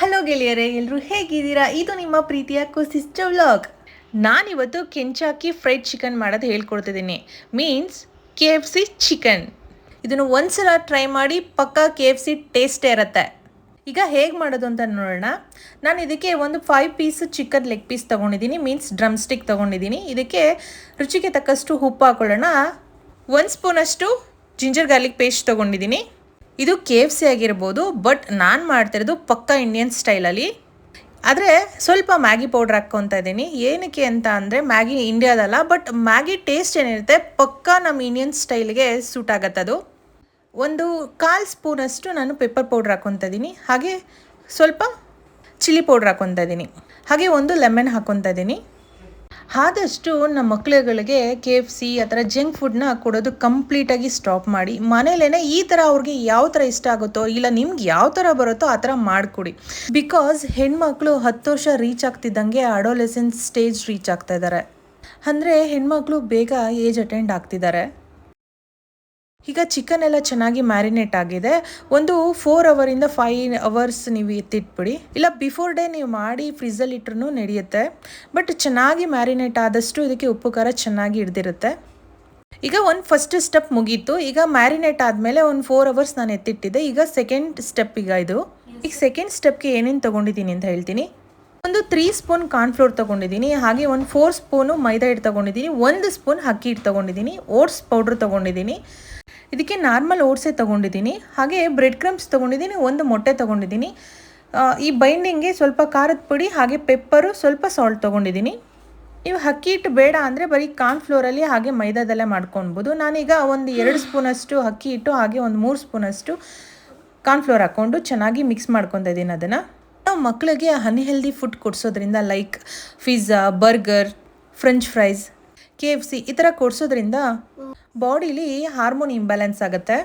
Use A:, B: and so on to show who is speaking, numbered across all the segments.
A: Hello ಗೆಳೆಯರೇ ಎಲ್ಲರೂ ಹೇಗಿದ್ದೀರಾ? ಇದು ನಿಮ್ಮ ಪ್ರೀತಿಯ ಕುಸಿಸ್ಟ ವ್ಲಾಗ್ ನಾನಿವತ್ತು ಕೆಂಚಾಕಿ ಫ್ರೈಡ್ ಚಿಕನ್ ಮಾಡೋದು ಹೇಳ್ಕೊಡ್ತಿದ್ದೀನಿ. Means K F C chicken. ಇದನ್ನು ಒಂದ್ಸಲ ಟ್ರೈ ಮಾಡಿ ಪಕ್ಕಾ ಕೆ ಎಫ್ ಸಿ ಟೇಸ್ಟೇ ಇರುತ್ತೆ. ಈಗ ಹೇಗೆ ಮಾಡೋದು ಅಂತ ನೋಡೋಣ. ನಾನು ಇದಕ್ಕೆ ಒಂದು five piece chicken leg piece ತೊಗೊಂಡಿದ್ದೀನಿ, ಮೀನ್ಸ್ ಡ್ರಮ್ ಸ್ಟಿಕ್ ತೊಗೊಂಡಿದ್ದೀನಿ. ಇದಕ್ಕೆ ರುಚಿಗೆ ತಕ್ಕಷ್ಟು ಉಪ್ಪು ಹಾಕೊಳ್ಳೋಣ. ಒಂದು ಸ್ಪೂನಷ್ಟು ಜಿಂಜರ್ ಗಾರ್ಲಿಕ್ ಪೇಸ್ಟ್ ತೊಗೊಂಡಿದ್ದೀನಿ. ಇದು ಕೆ ಎಫ್ ಸಿ ಆಗಿರ್ಬೋದು ಬಟ್ ನಾನು ಮಾಡ್ತಿರೋದು ಪಕ್ಕ ಇಂಡಿಯನ್ ಸ್ಟೈಲಲ್ಲಿ ಆದರೆ ಸ್ವಲ್ಪ ಮ್ಯಾಗಿ ಪೌಡ್ರ್ ಹಾಕ್ಕೊತಾ ಇದ್ದೀನಿ. ಏನಕ್ಕೆ ಅಂತ ಅಂದರೆ ಮ್ಯಾಗಿ ಇಂಡಿಯಾದಲ್ಲ ಬಟ್ ಮ್ಯಾಗಿ ಟೇಸ್ಟ್ ಏನಿರುತ್ತೆ ಪಕ್ಕ ನಮ್ಮ ಇಂಡಿಯನ್ ಸ್ಟೈಲ್ಗೆ ಸೂಟ್ ಆಗತ್ತೆ ಅದು. ಒಂದು ಕಾಲು ಸ್ಪೂನಷ್ಟು ನಾನು ಪೆಪ್ಪರ್ ಪೌಡ್ರ್ ಹಾಕ್ಕೊತಾ ಇದ್ದೀನಿ. ಹಾಗೆ ಸ್ವಲ್ಪ ಚಿಲ್ಲಿ ಪೌಡ್ರ್ ಹಾಕ್ಕೊತಾ ಇದ್ದೀನಿ. ಹಾಗೆ ಒಂದು ಲೆಮನ್ ಹಾಕ್ಕೊತಾ ಇದ್ದೀನಿ. ಆದಷ್ಟು ನಮ್ಮ ಮಕ್ಕಳುಗಳಿಗೆ ಕೆ ಎಫ್ ಸಿ ಆ ಥರ ಜಂಕ್ ಫುಡ್ನ ಕೊಡೋದು ಕಂಪ್ಲೀಟಾಗಿ ಸ್ಟಾಪ್ ಮಾಡಿ. ಮನೇಲೇ ಈ ಥರ ಅವ್ರಿಗೆ ಯಾವ ಥರ ಇಷ್ಟ ಆಗುತ್ತೋ ಇಲ್ಲ ನಿಮ್ಗೆ ಯಾವ ಥರ ಬರುತ್ತೋ ಆ ಥರ ಮಾಡಿಕೊಡಿ. ಬಿಕಾಸ್ ಹೆಣ್ಮಕ್ಳು ಹತ್ತು ವರ್ಷ ರೀಚ್ ಆಗ್ತಿದ್ದಂಗೆ ಅಡೋಲೆಸೆನ್ಸ್ ಸ್ಟೇಜ್ ರೀಚ್ ಆಗ್ತಾ ಇದ್ದಾರೆ. ಅಂದರೆ ಹೆಣ್ಮಕ್ಳು ಬೇಗ ಏಜ್ ಅಟೆಂಡ್ ಆಗ್ತಿದ್ದಾರೆ. ಈಗ ಚಿಕನ್ ಎಲ್ಲ ಚೆನ್ನಾಗಿ ಮ್ಯಾರಿನೇಟ್ ಆಗಿದೆ. ಒಂದು ಫೋರ್ ಅವರಿಂದ ಫೈವ್ ಅವರ್ಸ್ ನೀವು ಎತ್ತಿಟ್ಬಿಡಿ. ಇಲ್ಲ ಬಿಫೋರ್ ಡೇ ನೀವು ಮಾಡಿ ಫ್ರಿಜ್ಜಲ್ಲಿ ಇಟ್ರೂ ನಡೆಯುತ್ತೆ. ಬಟ್ ಚೆನ್ನಾಗಿ ಮ್ಯಾರಿನೇಟ್ ಆದಷ್ಟು ಇದಕ್ಕೆ ಉಪ್ಪು ಖಾರ ಚೆನ್ನಾಗಿ ಹಿಡ್ದಿರುತ್ತೆ. ಈಗ ಒಂದು ಫಸ್ಟ್ ಸ್ಟೆಪ್ ಮುಗೀತು. ಈಗ ಮ್ಯಾರಿನೇಟ್ ಆದಮೇಲೆ ಒಂದು ಫೋರ್ ಅವರ್ಸ್ ನಾನು ಎತ್ತಿಟ್ಟಿದ್ದೆ. ಈಗ ಸೆಕೆಂಡ್ ಸ್ಟೆಪ್ ಈಗ ಇದು. ಈಗ ಸೆಕೆಂಡ್ ಸ್ಟೆಪ್ಗೆ ಏನೇನು ತೊಗೊಂಡಿದ್ದೀನಿ ಅಂತ ಹೇಳ್ತೀನಿ. ಒಂದು ತ್ರೀ ಸ್ಪೂನ್ ಕಾರ್ನ್ಫ್ಲೋರ್ ತಗೊಂಡಿದ್ದೀನಿ, ಹಾಗೆ ಒಂದು ಫೋರ್ ಸ್ಪೂನು ಮೈದಾ ಹಿಟ್ಟು ತೊಗೊಂಡಿದ್ದೀನಿ, ಒಂದು ಸ್ಪೂನ್ ಅಕ್ಕಿ ಹಿಟ್ಟು ತೊಗೊಂಡಿದ್ದೀನಿ ಓಟ್ಸ್ ಪೌಡ್ರ್ ತೊಗೊಂಡಿದ್ದೀನಿ. ಇದಕ್ಕೆ ನಾರ್ಮಲ್ ಓಟ್ಸೇ ತೊಗೊಂಡಿದ್ದೀನಿ, ಹಾಗೆ ಬ್ರೆಡ್ ಕ್ರಮ್ಸ್ ತೊಗೊಂಡಿದ್ದೀನಿ, ಒಂದು ಮೊಟ್ಟೆ ತೊಗೊಂಡಿದ್ದೀನಿ. ಈ ಬೈಂಡಿಂಗ್ಗೆ ಸ್ವಲ್ಪ ಖಾರದ ಪುಡಿ, ಹಾಗೆ ಪೆಪ್ಪರು ಸ್ವಲ್ಪ ಸಾಲ್ಟ್ ತೊಗೊಂಡಿದ್ದೀನಿ. ನೀವು ಅಕ್ಕಿ ಹಿಟ್ಟು ಬೇಡ ಅಂದರೆ ಬರೀ ಕಾರ್ನ್ಫ್ಲೋರಲ್ಲಿ ಹಾಗೆ ಮೈದಾದಲ್ಲೇ ಮಾಡ್ಕೊಳ್ಬೋದು ನಾನೀಗ ಒಂದು ಎರಡು ಸ್ಪೂನಷ್ಟು ಅಕ್ಕಿ ಹಿಟ್ಟು, ಹಾಗೆ ಒಂದು ಮೂರು ಸ್ಪೂನಷ್ಟು ಕಾರ್ನ್ಫ್ಲೋರ್ ಹಾಕ್ಕೊಂಡು ಚೆನ್ನಾಗಿ ಮಿಕ್ಸ್ ಮಾಡ್ಕೊತಾ ಇದ್ದೀನಿ ಅದನ್ನು. ನಾವು ಮಕ್ಕಳಿಗೆ unhealthy food ಕೊಡಿಸೋದ್ರಿಂದ like pizza burger French fries K F C ಈ ಥರ ಕೊಡಿಸೋದ್ರಿಂದ ಬಾಡಿಲಿ ಹಾರ್ಮೋನ್ ಇಂಬ್ಯಾಲೆನ್ಸ್ ಆಗುತ್ತೆ.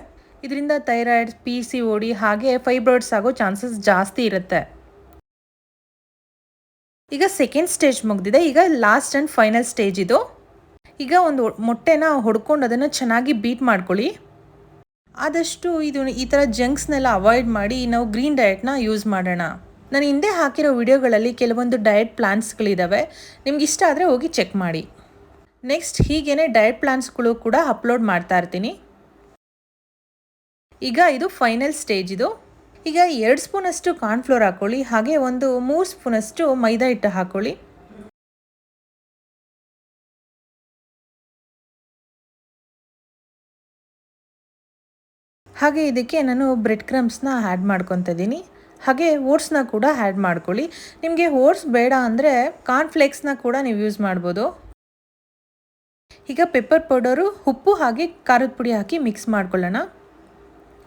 A: ಇದರಿಂದ thyroid P C O D ಹಾಗೆ ಫೈಬ್ರಾಯ್ಡ್ಸ್ ಆಗೋ ಚಾನ್ಸಸ್ ಜಾಸ್ತಿ ಇರುತ್ತೆ. ಈಗ ಸೆಕೆಂಡ್ ಸ್ಟೇಜ್ ಮುಗಿದಿದೆ. ಈಗ ಲಾಸ್ಟ್ ಆ್ಯಂಡ್ ಫೈನಲ್ ಸ್ಟೇಜ್ ಇದು. ಈಗ ಒಂದು ಮೊಟ್ಟೆನ ಹೊಡ್ಕೊಂಡು ಅದನ್ನು ಚೆನ್ನಾಗಿ ಬೀಟ್ ಮಾಡ್ಕೊಳ್ಳಿ. ಆದಷ್ಟು ಇದು ಈ ಥರ ಜಂಕ್ಸ್ನೆಲ್ಲ ಅವಾಯ್ಡ್ ಮಾಡಿ ನಾವು ಗ್ರೀನ್ ಡಯಟ್ನ ಯೂಸ್ ಮಾಡೋಣ. ನಾನು ಹಿಂದೆ ಹಾಕಿರೋ ವಿಡಿಯೋಗಳಲ್ಲಿ ಕೆಲವೊಂದು ಡಯಟ್ ಪ್ಲ್ಯಾನ್ಸ್ಗಳಿದ್ದಾವೆ ನಿಮ್ಗೆ ಇಷ್ಟ ಆದರೆ ಹೋಗಿ ಚೆಕ್ ಮಾಡಿ. ನೆಕ್ಸ್ಟ್ ಹೀಗೇನೆ ಡಯಟ್ ಪ್ಲ್ಯಾನ್ಸ್ಗಳು ಕೂಡ ಅಪ್ಲೋಡ್ ಮಾಡ್ತಾ ಇರ್ತೀನಿ. ಈಗ ಇದು ಫೈನಲ್ ಸ್ಟೇಜ್ ಇದು. ಈಗ ಎರಡು ಸ್ಪೂನಷ್ಟು ಕಾರ್ನ್ಫ್ಲೋರ್ ಹಾಕ್ಕೊಳ್ಳಿ ಹಾಗೆ ಒಂದು ಮೂರು ಸ್ಪೂನಷ್ಟು ಮೈದಾ ಹಿಟ್ಟು ಹಾಕ್ಕೊಳ್ಳಿ ಹಾಗೆ ಇದಕ್ಕೆ ನಾನು ಬ್ರೆಡ್ ಕ್ರಮ್ಸ್ನ ಆ್ಯಡ್ ಮಾಡ್ಕೊತ ಇದ್ದೀನಿ. ಹಾಗೆ ಓಟ್ಸ್ನ ಕೂಡ ಆ್ಯಡ್ ಮಾಡ್ಕೊಳ್ಳಿ. ನಿಮಗೆ ಓಟ್ಸ್ ಬೇಡ ಅಂದರೆ ಕಾರ್ನ್ಫ್ಲೇಕ್ಸ್ನ ಕೂಡ ನೀವು ಯೂಸ್ ಮಾಡ್ಬೋದು. ಈಗ ಪೆಪ್ಪರ್ ಪೌಡರು, ಉಪ್ಪು ಹಾಗೆ ಖಾರದ ಪುಡಿ ಹಾಕಿ ಮಿಕ್ಸ್ ಮಾಡ್ಕೊಳ್ಳೋಣ.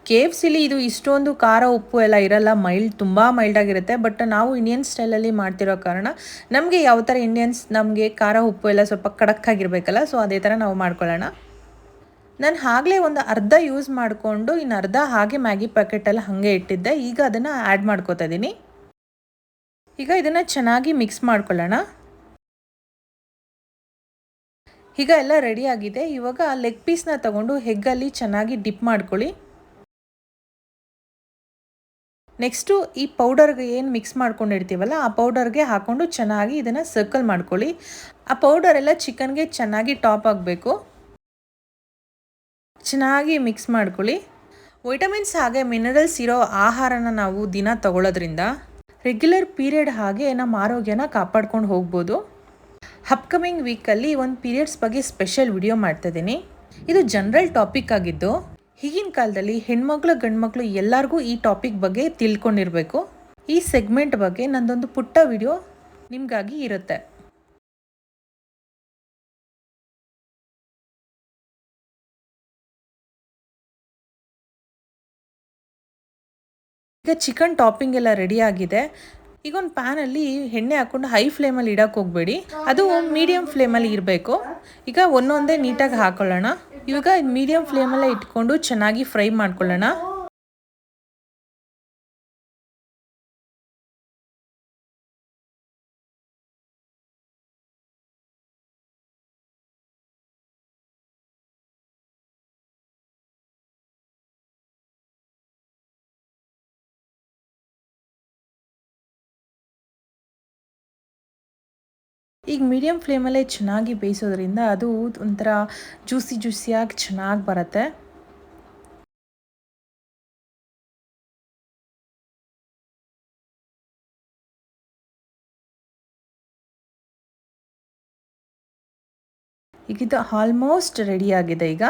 A: ಕೆ ಎಫ್ ಸಿಲಿ ಇದು ಇಷ್ಟೊಂದು ಖಾರ, ಉಪ್ಪು ಎಲ್ಲ ಇರಲ್ಲ. ಮೈಲ್ಡ್, ತುಂಬ ಮೈಲ್ಡ್ ಆಗಿರುತ್ತೆ ಬಟ್ ನಾವು ಇಂಡಿಯನ್ ಸ್ಟೈಲಲ್ಲಿ ಮಾಡ್ತಿರೋ ಕಾರಣ ನಮಗೆ ಯಾವ ಥರ ಇಂಡಿಯನ್ಸ್ ನಮಗೆ ಖಾರ, ಉಪ್ಪು ಎಲ್ಲ ಸ್ವಲ್ಪ ಕಡಕ್ಕಾಗಿರ್ಬೇಕಲ್ಲ, ಸೊ ಅದೇ ಥರ ನಾವು ಮಾಡ್ಕೊಳ್ಳೋಣ. ನಾನು ಆಗಲೇ ಒಂದು ಅರ್ಧ ಯೂಸ್ ಮಾಡಿಕೊಂಡು ಇನ್ನು ಅರ್ಧ ಹಾಗೆ ಮ್ಯಾಗಿ ಪ್ಯಾಕೆಟಲ್ಲಿ ಹಾಗೆ ಇಟ್ಟಿದ್ದೆ. ಈಗ ಅದನ್ನು ಆ್ಯಡ್ ಮಾಡ್ಕೋತಾ ಇದ್ದೀನಿ ಈಗ ಇದನ್ನು ಚೆನ್ನಾಗಿ ಮಿಕ್ಸ್ ಮಾಡ್ಕೊಳ್ಳೋಣ. ಈಗ ಎಲ್ಲ ರೆಡಿ ಆಗಿದೆ. ಇವಾಗ ಲೆಗ್ ಪೀಸ್ನ ತಗೊಂಡು ಹೆಗ್ಗಲ್ಲಿ ಚೆನ್ನಾಗಿ ಡಿಪ್ ಮಾಡ್ಕೊಳ್ಳಿ. ನೆಕ್ಸ್ಟು ಈ ಪೌಡರ್ಗೆ ಏನು ಮಿಕ್ಸ್ ಮಾಡ್ಕೊಂಡಿರ್ತೀವಲ್ಲ, ಆ ಪೌಡರ್ಗೆ ಹಾಕ್ಕೊಂಡು ಚೆನ್ನಾಗಿ ಇದನ್ನು ಸರ್ಕಲ್ ಮಾಡ್ಕೊಳ್ಳಿ. ಆ ಪೌಡರ್ ಎಲ್ಲ ಚಿಕನ್ಗೆ ಚೆನ್ನಾಗಿ ಟಾಪ್ ಆಗಬೇಕು. ಚೆನ್ನಾಗಿ ಮಿಕ್ಸ್ ಮಾಡ್ಕೊಳ್ಳಿ. ವೈಟಮಿನ್ಸ್ ಹಾಗೆ ಮಿನರಲ್ಸ್ ಇರೋ ಆಹಾರನ ನಾವು ದಿನ ತಗೊಳ್ಳೋದ್ರಿಂದ ರೆಗ್ಯುಲರ್ ಪೀರಿಯಡ್ ಹಾಗೆ ನಮ್ಮ ಆರೋಗ್ಯನ ಕಾಪಾಡ್ಕೊಂಡು ಹೋಗ್ಬೋದು. ಅಪ್ಕಮಿಂಗ್ ವೀಕಲ್ಲಿ ಒಂದು ಪೀರಿಯಡ್ಸ್ ಬಗ್ಗೆ ಸ್ಪೆಷಲ್ ವಿಡಿಯೋ ಮಾಡ್ತಿದ್ದೀನಿ ಇದು ಜನರಲ್ ಟಾಪಿಕ್ ಆಗಿದ್ದು, ಈಗಿನ ಕಾಲದಲ್ಲಿ ಹೆಣ್ಮಕ್ಳು, ಗಂಡ್ಮಕ್ಳು ಎಲ್ಲರಿಗೂ ಈ ಟಾಪಿಕ್ ಬಗ್ಗೆ ತಿಳ್ಕೊಂಡಿರಬೇಕು. ಈ ಸೆಗ್ಮೆಂಟ್ ಬಗ್ಗೆ ನಂದೊಂದು ಪುಟ್ಟ ವಿಡಿಯೋ ನಿಮಗಾಗಿ ಇರುತ್ತೆ. ಈಗ ಚಿಕನ್ ಟಾಪಿಂಗ್ ಎಲ್ಲ ರೆಡಿ ಆಗಿದೆ. ಈಗ ಒಂದು ಪ್ಯಾನಲ್ಲಿ ಎಣ್ಣೆ ಹಾಕ್ಕೊಂಡು ಹೈ ಫ್ಲೇಮಲ್ಲಿ ಇಡಕ್ಕೆ ಹೋಗಬೇಡಿ. ಅದು ಮೀಡಿಯಮ್ ಫ್ಲೇಮಲ್ಲಿ ಇರಬೇಕು. ಈಗ ಒಂದೊಂದೇ ನೀಟಾಗಿ ಹಾಕೊಳ್ಳೋಣ. ಇವಾಗ ಮೀಡಿಯಮ್ ಫ್ಲೇಮಲ್ಲೇ ಇಟ್ಕೊಂಡು ಚೆನ್ನಾಗಿ ಫ್ರೈ ಮಾಡ್ಕೊಳ್ಳೋಣ. ಈಗ ಮೀಡಿಯಮ್ ಫ್ಲೇಮಲ್ಲೇ ಚೆನ್ನಾಗಿ ಬೇಯಿಸೋದ್ರಿಂದ ಅದು ಒಂಥರ ಜ್ಯೂಸಿ ಜ್ಯೂಸಿಯಾಗಿ ಚೆನ್ನಾಗಿ ಬರುತ್ತೆ. ಈಗಿದ್ದು ಆಲ್ಮೋಸ್ಟ್ ರೆಡಿಯಾಗಿದೆ ಈಗ.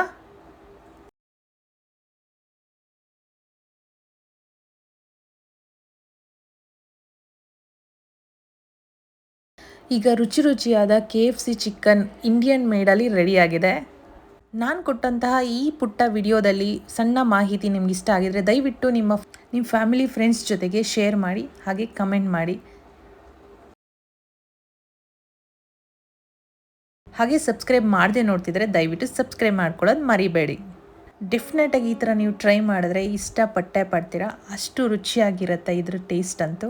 A: ಈಗ ರುಚಿ ರುಚಿಯಾದ K F C chicken Indian ಮೇಡಲ್ಲಿ ರೆಡಿಯಾಗಿದೆ ನಾನು ಕೊಟ್ಟಂತಹ ಈ ಪುಟ್ಟ ವಿಡಿಯೋದಲ್ಲಿ ಸಣ್ಣ ಮಾಹಿತಿ ನಿಮ್ಗೆ ಇಷ್ಟ ಆಗಿದರೆ ದಯವಿಟ್ಟು ನಿಮ್ಮ ನಿಮ್ಮ ಫ್ಯಾಮಿಲಿ ಫ್ರೆಂಡ್ಸ್ ಜೊತೆಗೆ ಶೇರ್ ಮಾಡಿ, ಹಾಗೆ ಕಮೆಂಟ್ ಮಾಡಿ. ಹಾಗೆ ಸಬ್ಸ್ಕ್ರೈಬ್ ಮಾಡದೆ ನೋಡ್ತಿದ್ರೆ ದಯವಿಟ್ಟು ಸಬ್ಸ್ಕ್ರೈಬ್ ಮಾಡ್ಕೊಳ್ಳೋದು ಮರಿಬೇಡಿ. ಡೆಫಿನೆಟಾಗಿ ಈ ಥರ ನೀವು ಟ್ರೈ ಮಾಡಿದ್ರೆ ಇಷ್ಟಪಟ್ಟೆ ಪಡ್ತೀರಾ. ಅಷ್ಟು ರುಚಿಯಾಗಿರುತ್ತೆ ಇದ್ರ ಟೇಸ್ಟ್ ಅಂತೂ.